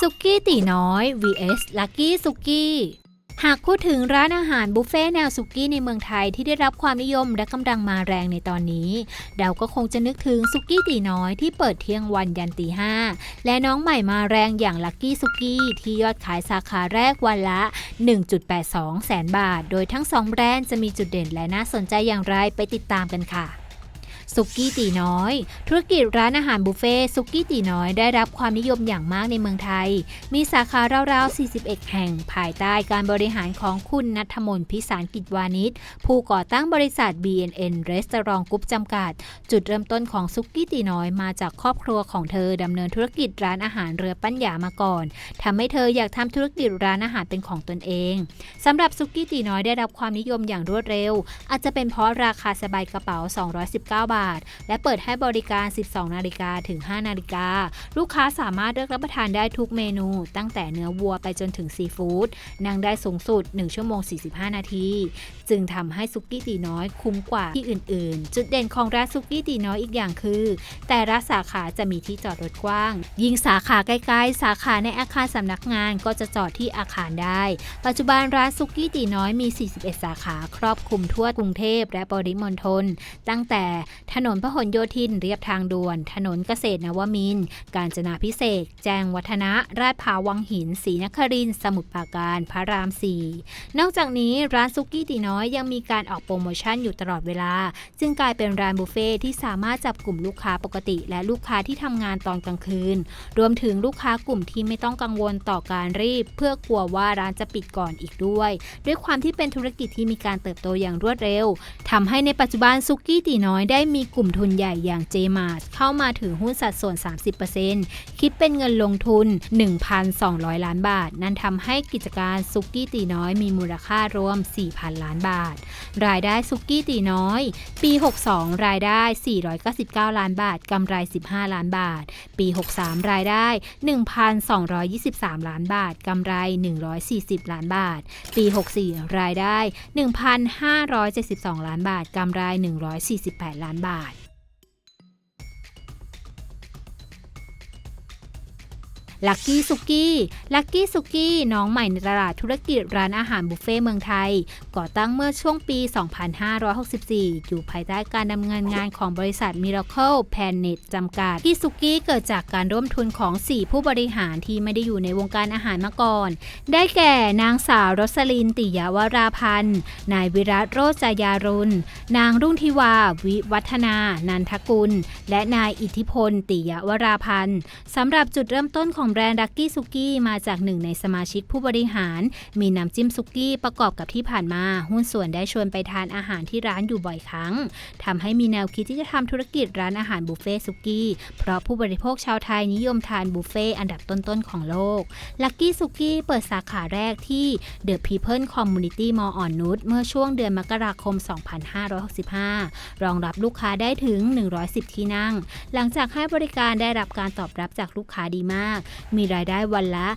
สุกี้ตีน้อย vs ลักกี้สุกี้หากพูดถึงร้านอาหารบุฟเฟ่แนวสุกี้ในเมืองไทยที่ได้รับความนิยมและกำลังมาแรงในตอนนี้เราก็คงจะนึกถึงสุกี้ตีน้อยที่เปิดเที่ยงวันยันตีห้าและน้องใหม่มาแรงอย่างลักกี้สุกี้ที่ยอดขายสาขาแรกวันละ 1.82 แสนบาท โดยทั้งสองแบรนด์จะมีจุดเด่นและน่าสนใจอย่างไรไปติดตามกันค่ะ สุกี้ตีน้อย ธุรกิจร้านอาหารบุฟเฟ่ต์สุกี้ตีน้อยได้รับความนิยมอย่างมากในเมืองไทย มีสาขาราวๆ 41 แห่ง ภายใต้การบริหารของคุณนัทมนต์พิสารกิจวานิชผู้ก่อตั้งบริษัท BNN Restaurant Group จำกัด จุดเริ่มต้นของสุกี้ตีน้อยมาจากครอบครัวของเธอดำเนินธุรกิจร้านอาหารเรือปั้นหยามาก่อนทำให้เธออยากทำธุรกิจร้านอาหารเป็นของตนเองสำหรับสุกี้ตีน้อยได้รับความนิยมอย่างรวดเร็ว อาจจะเป็นเพราะราคาสบายกระเป๋า 219 บาทและเปิดให้บริการ 12 นาฬิกาถึง 5 นาฬิกา ลูกค้าสามารถเลือกรับประทานได้ทุกเมนู ตั้งแต่เนื้อวัวไปจนถึงซีฟู้ดนั่งได้สูงสุด 1 ชั่วโมง 45 นาที จึงทำให้ซุกี้ตีน้อยคุ้มกว่าที่อื่น ๆ จุดเด่นของร้านซุกี้ตีน้อยอีกอย่างคือ แต่ละสาขาจะมีที่จอดรถกว้าง ยิ่งสาขาใกล้ๆ สาขาในอาคารสำนักงานก็จะจอดที่อาคารได้ ปัจจุบันร้านซุกี้ตีน้อยมี 41 สาขาครอบคลุมทั่วกรุงเทพและปริมณฑลตั้งแต่ถนนพหลโยธินเรียบทางด่วน ถนนเกษตรนวมินทร์กาญจนาพิเศษ แจ้งวัฒนะ ราชพาวังหิน ศรีนครินทร์สมุทรปราการ พระรามสี่นอกจากนี้ร้านซุกี้ตีน้อยยังมีการออกโปรโมชั่นอยู่ตลอดเวลา จึงกลายเป็นร้านบุฟเฟ่ที่สามารถจับกลุ่มลูกค้าปกติ และลูกค้าที่ทำงานตอนกลางคืน รวมถึงลูกค้ากลุ่มที่ไม่ต้องกังวลต่อการรีบ เพื่อกลัวว่าร้านจะปิดก่อนอีกด้วย ด้วยความที่เป็นธุรกิจที่มีการเติบโตอย่างรวดเร็วทำให้ในปัจจุบันซุกี้ตีน้อยได้มีีกลุ่มทุนใหญ่อย่างเจมาร์เข้ามาถือหุ้นสัดส่วน 30%คิดเป็นเงินลงทุน 1,200 ล้านบาท นั่นทำให้กิจการซุกี้ตีน้อยมีมูลค่ารวม 4,000 ล้านบาท รายได้ซุกี้ตีน้อย ปี 62 รายได้ 499 ล้านบาทกำไร 15 ล้านบาท ปี 63 รายได้ 1,223 ล้านบาทกำไร 140 ล้านบาท ปี 64 รายได้ 1,572 ล้านบาทกำไร 148 ล้านบาทบาท ลักกี้สุกี้ลักกี้สุกี้น้องใหม่ในตลาดธุรกิจร้านอาหารบุฟเฟ่เมืองไทย ก่อตั้งเมื่อช่วงปี 2564 อยู่ภายใต้การดำเนินงานของบริษัท Miracle Planet จำกัดที่สุกี้เกิดจากการร่วมทุนของ 4 ผู้บริหารที่ไม่ได้อยู่ในวงการอาหารมาก่อน ได้แก่นางสาวรสลินติยาวราพันธ์ นายวิรัตโรจยารุณ นางรุ่งทิวา วิวัฒนา นันทกุล และนายอิทธิพล ติยาวราพันธ์สำหรับจุดเริ่มต้นของแบรนด์ดักกี้ซุกี้มาจากหนึ่งในสมาชิกผู้บริหาร มีน้ำจิ้มซุกี้ประกอบกับที่ผ่านมา หุ้นส่วนได้ชวนไปทานอาหารที่ร้านอยู่บ่อยครั้งทำให้มีแนวคิดที่จะทำธุรกิจร้านอาหารบุฟเฟ่ซุกี้เพราะผู้บริโภคชาวไทยนิยมทานบุฟเฟ่อันดับต้นๆของโลกลักกี้ซุกี้เปิดสาขาแรกที่ The People Community Mall อ่อนนุชเมื่อช่วงเดือนมกราคม 2565 รองรับลูกค้าได้ถึง 110 ที่นั่ง หลังจากให้บริการได้รับการตอบรับจากลูกค้าดีมากมีรายได้วันละ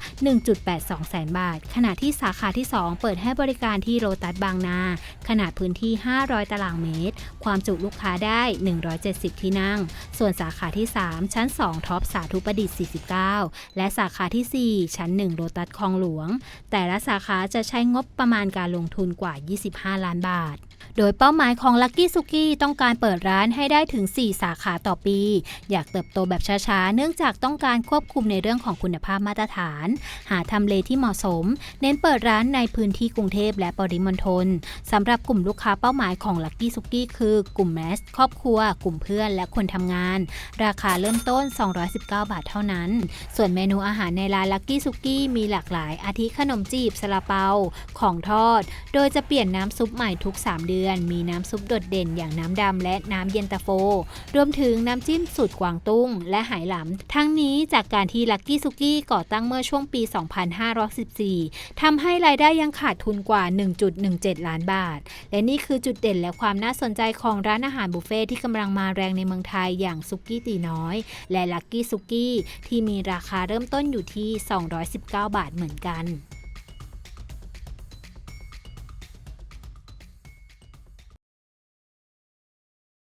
1.82 แสนบาท ขณะที่สาขาที่ 2 เปิดให้บริการที่โรตัสบางนา ขนาดพื้นที่ 500 ตารางเมตร ความจุลูกค้าได้ 170 ที่นั่ง ส่วนสาขาที่ 3 ชั้น 2 ท็อปสาธุประดิษฐ์ 49 และสาขาที่ 4 ชั้น 1 โรตัสคลองหลวง แต่ละสาขาจะใช้งบประมาณการลงทุนกว่า 25 ล้านบาทโดยเป้าหมายของ Lucky Suki ต้องการเปิดร้านให้ได้ถึง 4 สาขาต่อปี อยากเติบโตแบบช้าๆ เนื่องจากต้องการควบคุมในเรื่องของคุณภาพมาตรฐาน หาทำเลที่เหมาะสม เน้นเปิดร้านในพื้นที่กรุงเทพและปริมณฑลสำหรับกลุ่มลูกค้าเป้าหมายของ Lucky Suki คือกลุ่มแมสครอบครัว กลุ่มเพื่อนและคนทำงาน ราคาเริ่มต้น 219 บาทเท่านั้น ส่วนเมนูอาหารในร้าน Lucky Suki มีหลากหลายอาทิขนมจีบซาลาเปาของทอด โดยจะเปลี่ยนน้ำซุปใหม่ทุก 3 เดือน มีน้ำซุปโดดเด่นอย่างน้ำดำและน้ำเย็นตาโฟ รวมถึงน้ำจิ้มสูตรกวางตุ้ง และไหหลำทั้งนี้จากการที่ลักกี้ซุกี้ก่อตั้งเมื่อช่วงปี 2514ทำให้รายได้ยังขาดทุนกว่า 1.17 ล้านบาท และนี่คือจุดเด่นและความน่าสนใจของร้านอาหารบุฟเฟ่ที่กำลังมาแรงในเมืองไทยอย่างซุกี้ตีน้อย และลักกี้ซุกี้ที่มีราคาเริ่มต้นอยู่ที่ 219 บาทเหมือนกัน